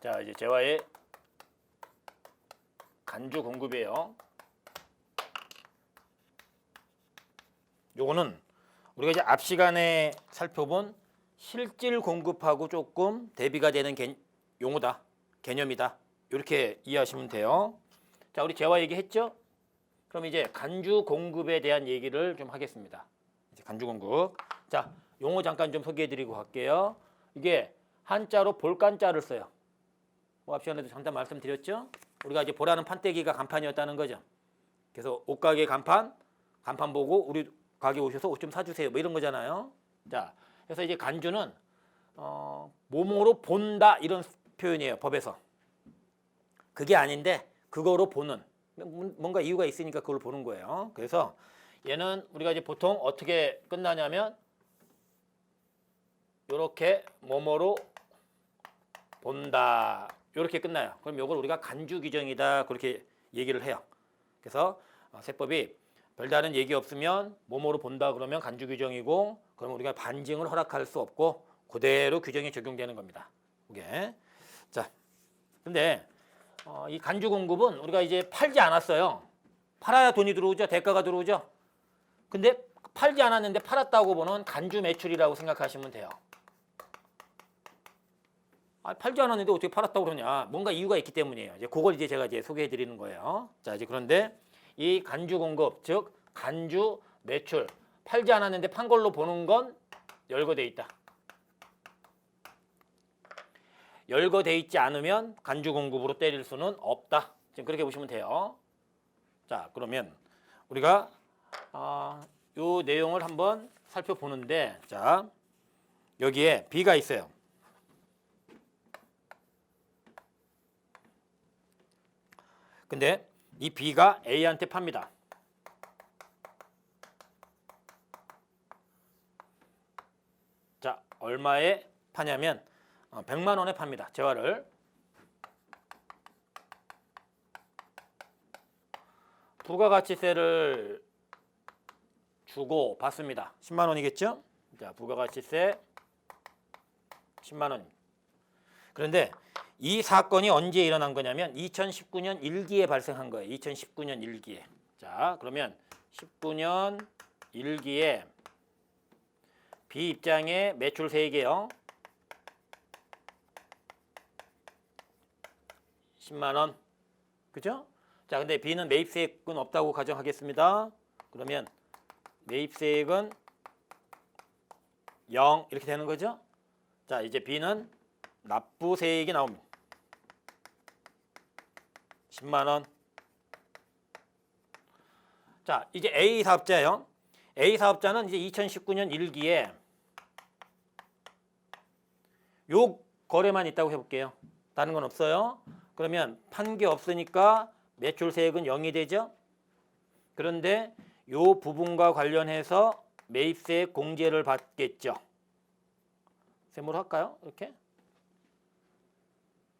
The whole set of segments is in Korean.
자 이제 재화의 간주 공급이에요. 요거는 우리가 이제 앞 시간에 살펴본 실질 공급하고 조금 대비가 되는 개, 용어다, 개념이다. 이렇게 이해하시면 돼요. 자, 우리 재화 얘기했죠? 그럼 이제 간주 공급에 대한 얘기를 좀 하겠습니다. 이제 간주 공급. 자, 용어 잠깐 좀 소개해드리고 갈게요. 이게 한자로 볼간자를 써요. 뭐 앞 시간에도 잠깐 말씀드렸죠? 우리가 이제 보라는 판때기가 간판이었다는 거죠. 그래서 옷가게 간판, 간판 보고 우리 가게 오셔서 옷 좀 사주세요. 뭐 이런 거잖아요. 자, 그래서 이제 간주는 어, 몸으로 본다 이런 표현이에요. 법에서. 그게 아닌데 그거로 보는 뭔가 이유가 있으니까 그걸 보는 거예요. 그래서 얘는 우리가 이제 보통 어떻게 끝나냐면 이렇게 몸으로 본다 이렇게 끝나요. 그럼 이걸 우리가 간주 규정이다 그렇게 얘기를 해요. 그래서 어, 세법이 별다른 얘기 없으면 몸으로 본다 그러면 간주 규정이고 그럼 우리가 반증을 허락할 수 없고 그대로 규정이 적용되는 겁니다. 이게 자 근데 어, 이 간주 공급은 우리가 이제 팔지 않았어요. 팔아야 돈이 들어오죠. 대가가 들어오죠. 근데 팔지 않았는데 팔았다고 보는 간주 매출이라고 생각하시면 돼요. 아, 팔지 않았는데 어떻게 팔았다고 그러냐? 뭔가 이유가 있기 때문이에요. 이제 그걸 이제 제가 이제 소개해 드리는 거예요. 자, 이제 그런데 이 간주 공급, 즉 간주 매출 팔지 않았는데 판 걸로 보는 건 열거돼 있다. 열거돼 있지 않으면 간주 공급으로 때릴 수는 없다. 지금 그렇게 보시면 돼요. 자, 그러면 우리가 아, 요 내용을 한번 살펴보는데 자, 여기에 B가 있어요. 근데 이 B가 A한테 팝니다. 자, 얼마에 파냐면 어, 100만 원에 팝니다. 재화를. 부가가치세를 주고 받습니다. 10만 원이겠죠? 자, 부가가치세 10만 원. 그런데 이 사건이 언제 일어난 거냐면 2019년 1기에 발생한 거예요. 2019년 1기에. 자, 그러면 19년 1기에 B 입장에 매출 세액이에요. 10만 원. 그죠? 자, 근데 B는 매입세액은 없다고 가정하겠습니다. 그러면 매입세액은 0 이렇게 되는 거죠? 자, 이제 B는 납부세액이 나옵니다. 10만 원. 자, 이제 A 사업자예요. A 사업자는 이제 2019년 1기에 요 거래만 있다고 해 볼게요. 다른 건 없어요. 그러면 판 게 없으니까 매출 세액은 0이 되죠. 그런데 요 부분과 관련해서 매입세액 공제를 받겠죠. 세모로 할까요? 이렇게.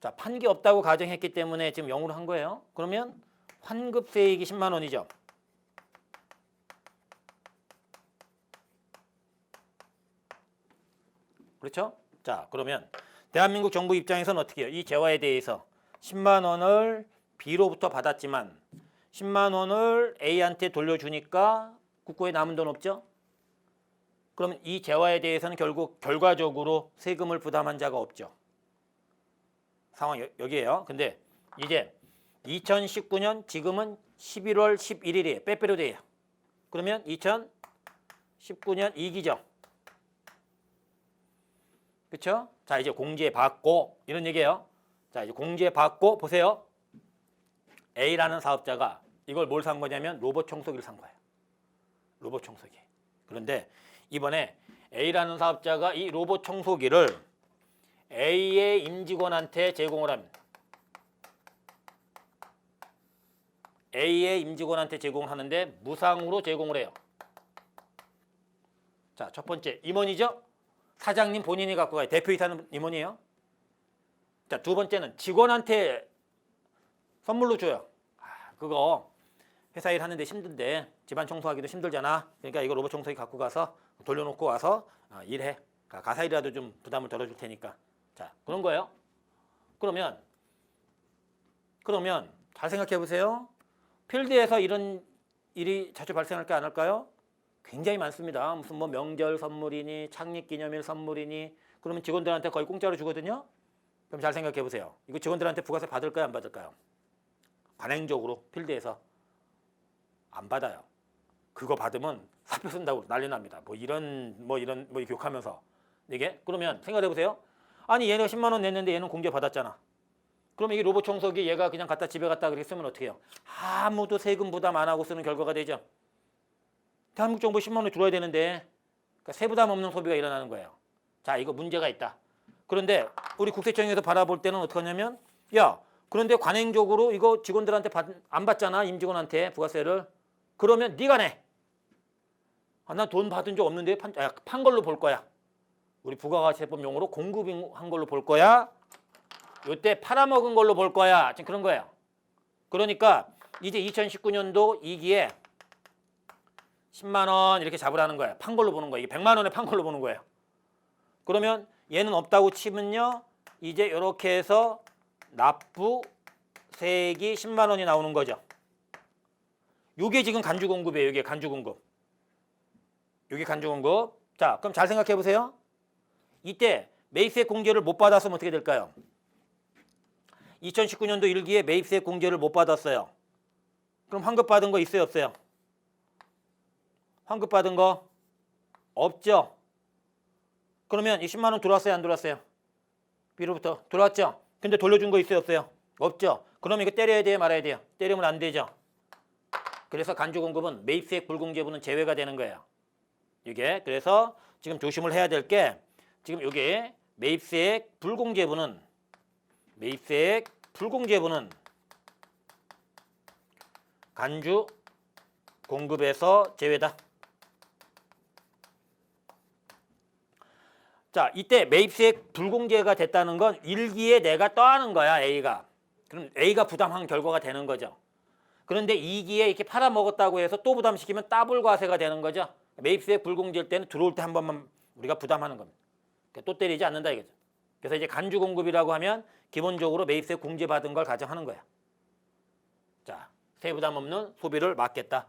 자, 판게 없다고 가정했기 때문에 지금 0으로 한 거예요. 그러면 환급 세액이 10만 원이죠. 그렇죠? 자, 그러면 대한민국 정부 입장에서는 어떻게 해요? 이 재화에 대해서 10만 원을 B로부터 받았지만 10만 원을 A한테 돌려주니까 국고에 남은 돈 없죠? 그러면 이 재화에 대해서는 결국 결과적으로 세금을 부담한 자가 없죠. 상황 여- 여기에요. 근데 이제 2019년 지금은 11월 11일이에요. 빼빼로데이에요. 그러면 2019년 2기죠. 그렇죠? 자, 이제 공제 받고 이런 얘기예요. 자, 이제 공제 받고 보세요. A라는 사업자가 이걸 뭘 산 거냐면 로봇 청소기를 산 거예요. 로봇 청소기. 그런데 이번에 A라는 사업자가 이 로봇 청소기를 A의 임직원한테 제공을 합니다. A의 임직원한테 제공을 하는데 무상으로 제공을 해요. 자, 첫 번째 임원이죠? 사장님 본인이 갖고 가요. 대표이사는 임원이에요. 자, 두 번째는 직원한테 선물로 줘요. 아, 그거 회사 일 하는데 힘든데 집안 청소하기도 힘들잖아. 그러니까 이거 로봇 청소기 갖고 가서 돌려놓고 와서 어, 일해. 가- 가사 일이라도 좀 부담을 덜어줄 테니까. 자, 그런 거예요. 그러면 그러면 잘 생각해 보세요. 필드에서 이런 일이 자주 발생할까 안 할까요? 굉장히 많습니다. 무슨 뭐 명절 선물이니 창립 기념일 선물이니 그러면 직원들한테 거의 공짜로 주거든요. 그럼 잘 생각해 보세요. 이거 직원들한테 부가세 받을까요, 안 받을까요? 관행적으로 필드에서 안 받아요. 그거 받으면 사표 쓴다고 난리 납니다. 뭐 이런 뭐 이런 뭐 교육하면서 이게 그러면 생각해 보세요. 아니 얘가 10만 원 냈는데 얘는 공제 받았잖아. 그러면 이게 로봇 청소기 얘가 그냥 갖다 집에 그렇게 쓰면 어떻게 해요? 아무도 세금 부담 안 하고 쓰는 결과가 되죠. 대한민국 정부 10만 원 줄어야 되는데 그러니까 세부담 없는 소비가 일어나는 거예요. 자 이거 문제가 있다. 그런데 우리 국세청에서 바라볼 때는 어떻게 하냐면 야 그런데 관행적으로 이거 직원들한테 받, 안 받잖아 임직원한테 부가세를 그러면 네가 내. 아, 나 돈 받은 적 없는데 판, 아, 판 걸로 볼 거야. 우리 부가가치세법 용어로 공급한 걸로 볼 거야. 요때 팔아먹은 걸로 볼 거야. 지금 그런 거예요. 그러니까 이제 2019년도 2기에 10만 원 이렇게 잡으라는 거예요. 판 걸로 보는 거예요. 이게 100만 원에 판 걸로 보는 거예요. 그러면 얘는 없다고 치면요. 이제 이렇게 해서 납부 세액이 10만 원이 나오는 거죠. 요게 지금 간주 공급이에요. 이게 간주 공급. 요게 간주 공급. 자, 그럼 잘 생각해 보세요. 이때 매입세 공제를 못 받았으면 어떻게 될까요? 2019년도 1기에 매입세 공제를 못 받았어요. 그럼 환급 받은 거 있어요, 없어요? 환급 받은 거 없죠. 그러면 이 10만 원 들어왔어요, 안 들어왔어요? 비로부터 들어왔죠. 근데 돌려준 거 있어요, 없어요? 없죠. 그럼 이거 때려야 돼요, 말아야 돼요? 때리면 안 되죠. 그래서 간주 공급은 매입세액 불공제분은 제외가 되는 거예요. 이게 그래서 지금 조심을 해야 될 게 지금 여기 매입세액 불공제분은 매입세액 불공제분은 간주 공급에서 제외다. 자, 이때 매입세액 불공제가 됐다는 건 일기에 내가 떠하는 거야, A가. 그럼 A가 부담한 결과가 되는 거죠. 그런데 2기에 이렇게 팔아먹었다고 해서 또 부담시키면 더블 과세가 되는 거죠. 매입세액 불공제일 때는 들어올 때 한 번만 우리가 부담하는 겁니다. 그러니까 또 때리지 않는다 이거죠. 그래서 이제 간주 공급이라고 하면 기본적으로 매입세 공제 받은 걸 가정하는 거야. 자, 세부담 없는 소비를 막겠다.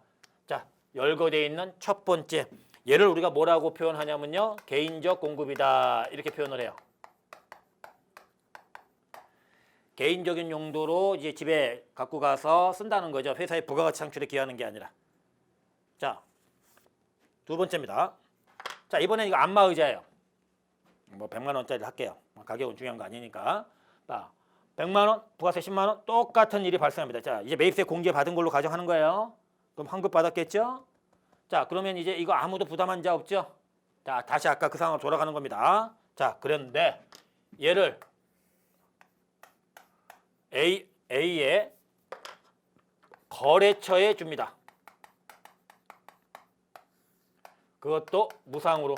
자, 열거돼 있는 첫 번째 얘를 우리가 뭐라고 표현하냐면요. 개인적 공급이다. 이렇게 표현을 해요. 개인적인 용도로 이제 집에 갖고 가서 쓴다는 거죠. 회사의 부가가치 창출에 기여하는 게 아니라. 자, 두 번째입니다. 자, 이번엔 이거 안마 의자예요. 뭐 100만 원짜리 할게요. 가격은 중요한 거 아니니까. 자, 100만 원, 부가세 10만 원 똑같은 일이 발생합니다. 자, 이제 매입세 공제 받은 걸로 가정하는 거예요. 그럼 환급 받았겠죠? 자, 그러면 이제 이거 아무도 부담한 자 없죠? 자, 다시 아까 그 상황으로 돌아가는 겁니다. 자, 그런데 얘를 A A의 거래처에 줍니다. 그것도 무상으로.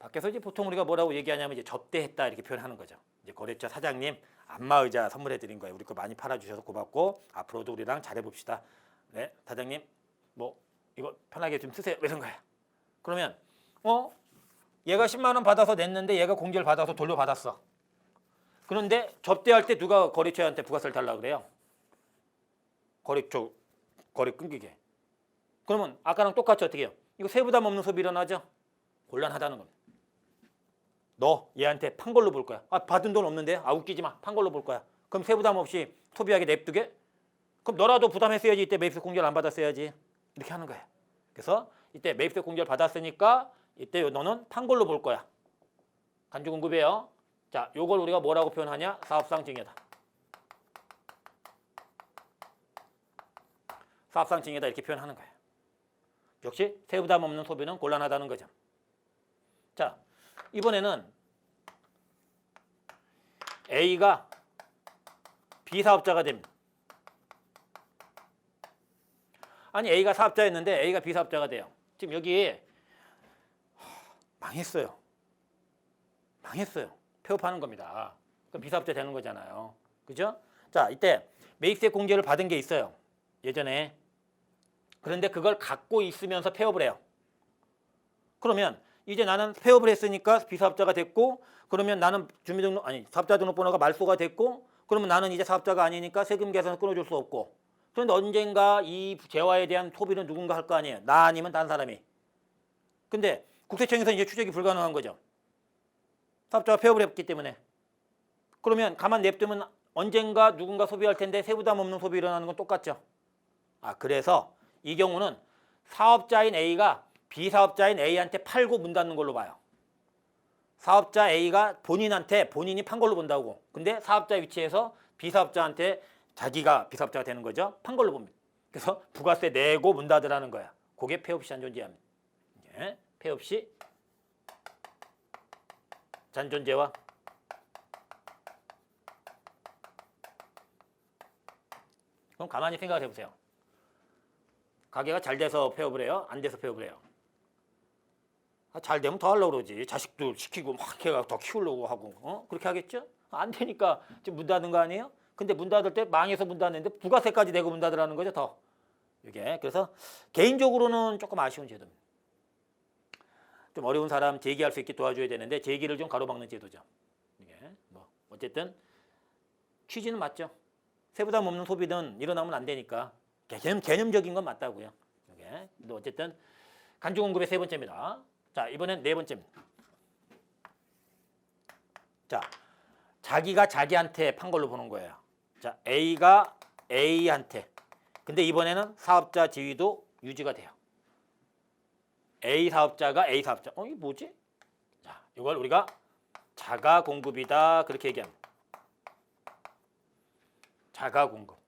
밖에서 이제 보통 우리가 뭐라고 얘기하냐면 이제 접대했다 이렇게 표현하는 거죠. 이제 거래처 사장님 안마 의자 선물해 드린 거예요. 우리 거 많이 팔아 주셔서 고맙고 앞으로도 우리랑 잘해 봅시다. 네, 사장님 뭐 이거 편하게 좀 쓰세요. 이런 거야. 그러면 어? 얘가 10만 원 받아서 냈는데 얘가 공제를 받아서 돌려받았어. 그런데 접대할 때 누가 거래처한테 부가세를 달라 그래요? 거래처 거래 끊기게. 그러면 아까랑 똑같이 어떻게 해요? 이거 세부담 없는 소비 일어나죠? 곤란하다는 겁니다. 너 얘한테 판 걸로 볼 거야. 아 받은 돈 없는데 아 웃기지 마. 판 걸로 볼 거야. 그럼 세부담 없이 소비하게 냅두게? 그럼 너라도 부담했어야지 이때 매입세 공제를 안 받았어야지. 이렇게 하는 거야. 그래서 이때 매입세 공제를 받았으니까 이때 너는 판 걸로 볼 거야. 간주 공급이에요. 자, 요걸 우리가 뭐라고 표현하냐? 사업상 증여다. 사업상 증여다 이렇게 표현하는 거예요. 역시 세부담 없는 소비는 곤란하다는 거죠. 자, 이번에는 A가 비사업자가 됩니다. 아니 A가 사업자였는데 A가 비사업자가 돼요. 지금 여기 망했어요. 망했어요. 폐업하는 겁니다. 그럼 비사업자 되는 거잖아요. 그죠? 자, 이때 매입세 공제를 받은 게 있어요. 예전에. 그런데 그걸 갖고 있으면서 폐업을 해요. 그러면 이제 나는 폐업을 했으니까 비사업자가 됐고 그러면 나는 주민등록 아니 사업자 등록번호가 말소가 됐고 그러면 나는 이제 사업자가 아니니까 세금 계산을 끊어줄 수 없고 그런데 언젠가 이 재화에 대한 소비는 누군가 할 거 아니에요. 나 아니면 다른 사람이. 근데 국세청에서 이제 추적이 불가능한 거죠. 사업자가 폐업을 했기 때문에. 그러면 가만 냅두면 언젠가 누군가 소비할 텐데 세부담 없는 소비 일어나는 건 똑같죠. 아 그래서 이 경우는 사업자인 A가 비사업자인 A한테 팔고 문 닫는 걸로 봐요. 사업자 A가 본인한테 본인이 판 걸로 본다고. 근데 사업자 위치에서 비사업자한테 자기가 비사업자가 되는 거죠. 판 걸로 봅니다. 그래서 부가세 내고 문 닫으라는 거야. 그게 폐업 시 잔존재합니다. 예, 폐업 시 잔존재와 그럼 가만히 생각해 보세요. 가게가 잘 돼서 폐업을 해요? 안 돼서 폐업을 해요? 아, 잘 되면 더 하려고 그러지. 자식들 시키고 막 해가 더 키우려고 하고. 어? 그렇게 하겠죠? 안 되니까 지금 문 닫은 거 아니에요? 근데 문 닫을 때 망해서 문 닫는데 부가세까지 내고 문 닫으라는 거죠, 더. 이게. 그래서 개인적으로는 조금 아쉬운 제도입니다. 좀 어려운 사람 제기할 수 있게 도와줘야 되는데 제기를 좀 가로막는 제도죠. 이게 뭐 어쨌든 취지는 맞죠. 세부담 없는 소비는 일어나면 안 되니까 개념, 개념적인 건 맞다고요. 이게 근데 어쨌든 간주 공급의 세 번째입니다. 자 이번엔 네 번째입니다. 자 자기가 자기한테 판 걸로 보는 거예요. 자 A가 A한테 근데 이번에는 사업자 지위도 유지가 돼요. A 사업자가 A 사업자. 어, 이게 뭐지? 자, 이걸 우리가 자가 공급이다. 그렇게 얘기합니다. 자가 공급.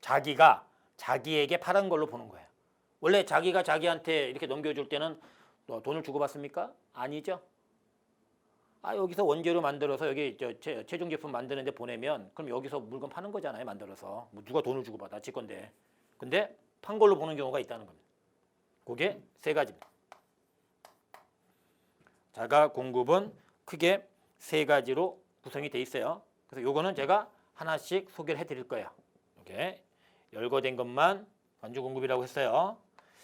자기가 자기에게 팔은 걸로 보는 거예요. 원래 자기가 자기한테 이렇게 넘겨줄 때는 너 돈을 주고 받습니까? 아니죠. 아 여기서 원재료 만들어서 여기 저 최, 최종 제품 만드는데 보내면 그럼 여기서 물건 파는 거잖아요 만들어서 뭐 누가 돈을 주고 받아 지 건데 근데 판 걸로 보는 경우가 있다는 겁니다. 그게 세 가지입니다. 자가 공급은 크게 세 가지로 구성이 돼 있어요. 그래서 요거는 제가 하나씩 소개를 해드릴 거예요. 이렇게 열거된 것만 관주 공급이라고 했어요.